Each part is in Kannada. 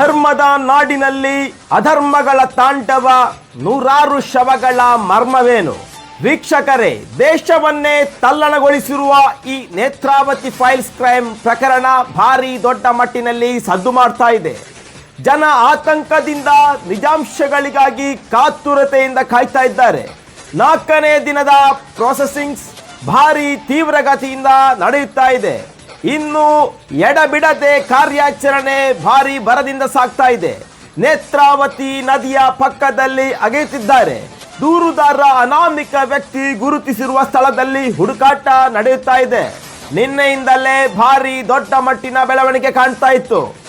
ಧರ್ಮದ ನಾಡಿನಲ್ಲಿ ಅಧರ್ಮಗಳ ತಾಂಡವ ನೂರಾರು ಶವಗಳ ಮರ್ಮವೇನು? ವೀಕ್ಷಕರೇ, ದೇಶವನ್ನೇ ತಲ್ಲಣಗೊಳಿಸಿರುವ ಈ ನೇತ್ರಾವತಿ ಫೈಲ್ಸ್ ಕ್ರೈಮ್ ಪ್ರಕರಣ ಭಾರಿ ದೊಡ್ಡ ಮಟ್ಟಿನಲ್ಲಿ ಸದ್ದು ಮಾಡ್ತಾ ಇದೆ. ಜನ ಆತಂಕದಿಂದ ನಿಜಾಂಶಗಳಿಗಾಗಿ ಕಾತುರತೆಯಿಂದ ಕಾಯ್ತಾ ಇದ್ದಾರೆ. ನಾಲ್ಕನೇ ದಿನದ ಪ್ರೊಸೆಸಿಂಗ್ಸ್ ಭಾರಿ ತೀವ್ರಗತಿಯಿಂದ ನಡೆಯುತ್ತಾ ಇದೆ. ಇನ್ನು ಎಡಬಿಡದೆ ಕಾರ್ಯಾಚರಣೆ ಭಾರಿ ಬರದಿಂದ ಸಾಗ್ತಾ ಇದೆ. ನೇತ್ರಾವತಿ ನದಿಯ ಪಕ್ಕದಲ್ಲಿ ಅಗೆಯುತ್ತಿದ್ದಾರೆ. ದೂರುದಾರ ಅನಾಮಿಕ ವ್ಯಕ್ತಿ ಗುರುತಿಸಿರುವ ಸ್ಥಳದಲ್ಲಿ ಹುಡುಕಾಟ ನಡೆಯುತ್ತಾ ಇದೆ. ನಿನ್ನೆಯಿಂದಲೇ ಭಾರಿ ದೊಡ್ಡ ಮಟ್ಟಿನ ಬೆಳವಣಿಗೆ ಕಾಣ್ತಾ ಇತ್ತು.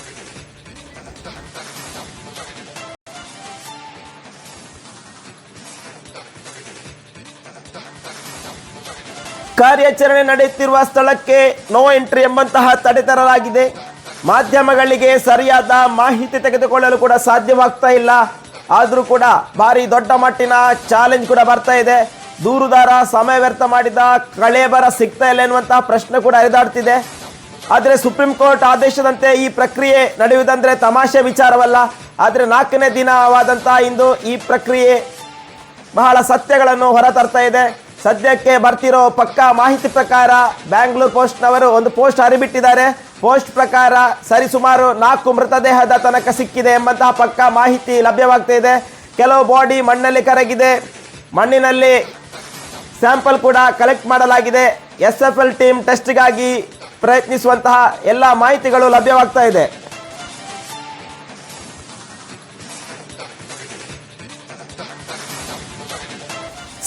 ಕಾರ್ಯಾಚರಣೆ ನಡೆಯುತ್ತಿರುವ ಸ್ಥಳಕ್ಕೆ ನೋ ಎಂಟ್ರಿ ಎಂಬಂತಹ ತಡೆ ತರಲಾಗಿದೆ. ಮಾಧ್ಯಮಗಳಿಗೆ ಸರಿಯಾದ ಮಾಹಿತಿ ತೆಗೆದುಕೊಳ್ಳಲು ಕೂಡ ಸಾಧ್ಯವಾಗ್ತಾ ಇಲ್ಲ. ಆದರೂ ಕೂಡ ಭಾರಿ ದೊಡ್ಡ ಮಟ್ಟಿನ ಚಾಲೆಂಜ್ ಕೂಡ ಬರ್ತಾ ಇದೆ. ದೂರುದಾರ ಸಮಯ ವ್ಯರ್ಥ ಮಾಡಿದ ಕಳೇಬರ ಸಿಗ್ತಾ ಇಲ್ಲ ಎನ್ನುವಂತಹ ಪ್ರಶ್ನೆ ಕೂಡ ಹರಿದಾಡ್ತಿದೆ. ಆದರೆ ಸುಪ್ರೀಂ ಕೋರ್ಟ್ ಆದೇಶದಂತೆ ಈ ಪ್ರಕ್ರಿಯೆ ನಡೆಯುವುದಂದ್ರೆ ತಮಾಷೆ ವಿಚಾರವಲ್ಲ. ಆದರೆ ನಾಲ್ಕನೇ ದಿನವಾದಂತಹ ಇಂದು ಈ ಪ್ರಕ್ರಿಯೆ ಬಹಳ ಸತ್ಯಗಳನ್ನು ಹೊರತರ್ತಾ ಇದೆ. ಸದ್ಯಕ್ಕೆ ಬರ್ತಿರೋ ಪಕ್ಕಾ ಮಾಹಿತಿ ಪ್ರಕಾರ ಬ್ಯಾಂಗ್ಳೂರ್ ಪೋಸ್ಟ್ನವರು ಒಂದು ಪೋಸ್ಟ್ ಹರಿಬಿಟ್ಟಿದ್ದಾರೆ. ಪೋಸ್ಟ್ ಪ್ರಕಾರ ಸರಿಸುಮಾರು ನಾಲ್ಕು ಮೃತದೇಹದ ತನಕ ಸಿಕ್ಕಿದೆ ಎಂಬಂತಹ ಪಕ್ಕಾ ಮಾಹಿತಿ ಲಭ್ಯವಾಗ್ತಾ ಇದೆ. ಕೆಲವು ಬಾಡಿ ಮಣ್ಣಲ್ಲಿ ಕರಗಿದೆ. ಮಣ್ಣಿನಲ್ಲಿ ಸ್ಯಾಂಪಲ್ ಕೂಡ ಕಲೆಕ್ಟ್ ಮಾಡಲಾಗಿದೆ. ಎಸ್ ಎಫ್ ಎಲ್ ಟೀಮ್ ಟೆಸ್ಟ್ಗಾಗಿ ಪ್ರಯತ್ನಿಸುವಂತಹ ಎಲ್ಲ ಮಾಹಿತಿಗಳು ಲಭ್ಯವಾಗ್ತಾ ಇದೆ.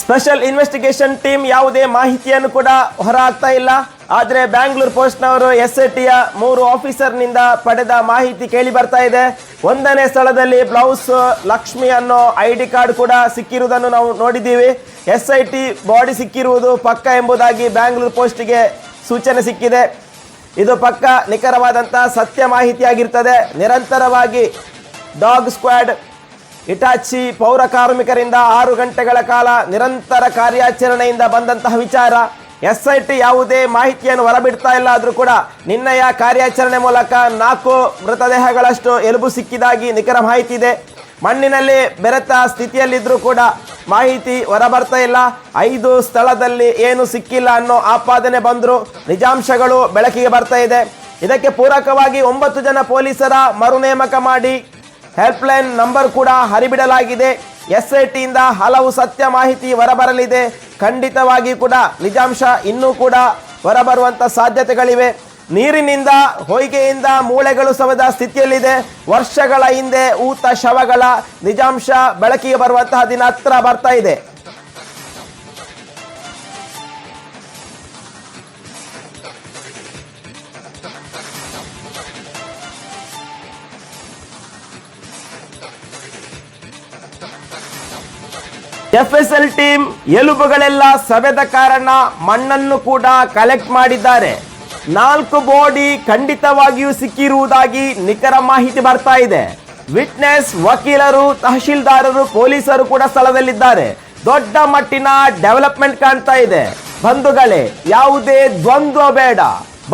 ಸ್ಪೆಷಲ್ ಇನ್ವೆಸ್ಟಿಗೇಷನ್ ಟೀಮ್ ಯಾವುದೇ ಮಾಹಿತಿಯನ್ನು ಕೂಡ ಹೊರ ಆಗ್ತಾ ಇಲ್ಲ. ಆದರೆ ಬ್ಯಾಂಗ್ಳೂರ್ ಪೋಸ್ಟ್ನವರು ಎಸ್ ಐ ಟಿಯ ಮೂರು ಆಫೀಸರ್ನಿಂದ ಪಡೆದ ಮಾಹಿತಿ ಕೇಳಿ ಬರ್ತಾ ಇದೆ. ಒಂದನೇ ಸ್ಥಳದಲ್ಲಿ ಬ್ಲೌಸ್, ಲಕ್ಷ್ಮಿ ಅನ್ನೋ ಐ ಡಿ ಕಾರ್ಡ್ ಕೂಡ ಸಿಕ್ಕಿರುವುದನ್ನು ನಾವು ನೋಡಿದ್ದೀವಿ. ಎಸ್ ಐ ಟಿ ಬಾಡಿ ಸಿಕ್ಕಿರುವುದು ಪಕ್ಕ ಎಂಬುದಾಗಿ ಬ್ಯಾಂಗ್ಳೂರ್ ಪೋಸ್ಟ್ಗೆ ಸೂಚನೆ ಸಿಕ್ಕಿದೆ. ಇದು ಪಕ್ಕ ನಿಖರವಾದಂಥ ಸತ್ಯ ಮಾಹಿತಿಯಾಗಿರ್ತದೆ. ನಿರಂತರವಾಗಿ ಡಾಗ್ ಸ್ಕ್ವಾಡ್ ಇಟಾಚಿ ಪೌರ ಕಾರ್ಮಿಕರಿಂದ ಆರು ಗಂಟೆಗಳ ಕಾಲ ನಿರಂತರ ಕಾರ್ಯಾಚರಣೆಯಿಂದ ಬಂದಂತಹ ವಿಚಾರ. ಎಸ್ ಐ ಟಿ ಯಾವುದೇ ಮಾಹಿತಿಯನ್ನು ಹೊರಬಿಡ್ತಾ ಇಲ್ಲ ಆದರೂ ಕೂಡ ನಿನ್ನೆಯ ಕಾರ್ಯಾಚರಣೆ ಮೂಲಕ ನಾಲ್ಕು ಮೃತದೇಹಗಳಷ್ಟು ಎಲುಬು ಸಿಕ್ಕಿದಾಗಿ ನಿಖರ ಮಾಹಿತಿ ಇದೆ. ಮಣ್ಣಿನಲ್ಲಿ ಬೆರೆತ ಸ್ಥಿತಿಯಲ್ಲಿದ್ದರೂ ಕೂಡ ಮಾಹಿತಿ ಹೊರಬರ್ತಾ ಇಲ್ಲ. ಐದು ಸ್ಥಳದಲ್ಲಿ ಏನು ಸಿಕ್ಕಿಲ್ಲ ಅನ್ನೋ ಆಪಾದನೆ ಬಂದರೂ ನಿಜಾಂಶಗಳು ಬೆಳಕಿಗೆ ಬರ್ತಾ ಇದೆ. ಇದಕ್ಕೆ ಪೂರಕವಾಗಿ ಒಂಬತ್ತು ಜನ ಪೊಲೀಸರ ಮರು ನೇಮಕ ಮಾಡಿ ಹೆಲ್ಪ್ಲೈನ್ ನಂಬರ್ ಕೂಡ ಹರಿಬಿಡಲಾಗಿದೆ. ಎಸ್ ಐ ಟಿಯಿಂದ ಹಲವು ಸತ್ಯ ಮಾಹಿತಿ ಹೊರಬರಲಿದೆ. ಖಂಡಿತವಾಗಿ ಕೂಡ ನಿಜಾಂಶ ಇನ್ನೂ ಕೂಡ ಹೊರಬರುವಂಥ ಸಾಧ್ಯತೆಗಳಿವೆ. ನೀರಿನಿಂದ ಹೊಯ್ಗೆಯಿಂದ ಮೂಳೆಗಳು ಸವದ ಸ್ಥಿತಿಯಲ್ಲಿದೆ. ವರ್ಷಗಳ ಹಿಂದೆ ಊತ ಶವಗಳ ನಿಜಾಂಶ ಬೆಳಕಿಗೆ ಬರುವಂತಹ ದಿನ ಹತ್ರ ಬರ್ತಾ ಇದೆ. ಎಫ್ ಎಸ್ ಎಲ್ ಟೀಮ್ ಎಲುಬುಗಳೆಲ್ಲ ಸವೆದ ಕಾರಣ ಮಣ್ಣನ್ನು ಕೂಡ ಕಲೆಕ್ಟ್ ಮಾಡಿದ್ದಾರೆ. ನಾಲ್ಕು ಬೋಡಿ ಖಂಡಿತವಾಗಿಯೂ ಸಿಕ್ಕಿರುವುದಾಗಿ ನಿಖರ ಮಾಹಿತಿ ಬರ್ತಾ ಇದೆ. ವಿಟ್ನೆಸ್ ವಕೀಲರು, ತಹಶೀಲ್ದಾರರು, ಪೊಲೀಸರು ಕೂಡ ಸ್ಥಳದಲ್ಲಿದ್ದಾರೆ. ದೊಡ್ಡ ಮಟ್ಟಿನ ಡೆವಲಪ್ಮೆಂಟ್ ಕಾಣ್ತಾ ಇದೆ. ಬಂಧುಗಳೇ, ಯಾವುದೇ ದ್ವಂದ್ವ ಬೇಡ.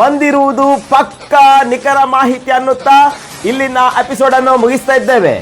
ಬಂದಿರುವುದು ಪಕ್ಕ ನಿಖರ ಮಾಹಿತಿ ಅನ್ನುತ್ತಾ ಇಲ್ಲಿನ ಎಪಿಸೋಡ್ ಅನ್ನು ಮುಗಿಸ್ತಾ ಇದ್ದೇವೆ.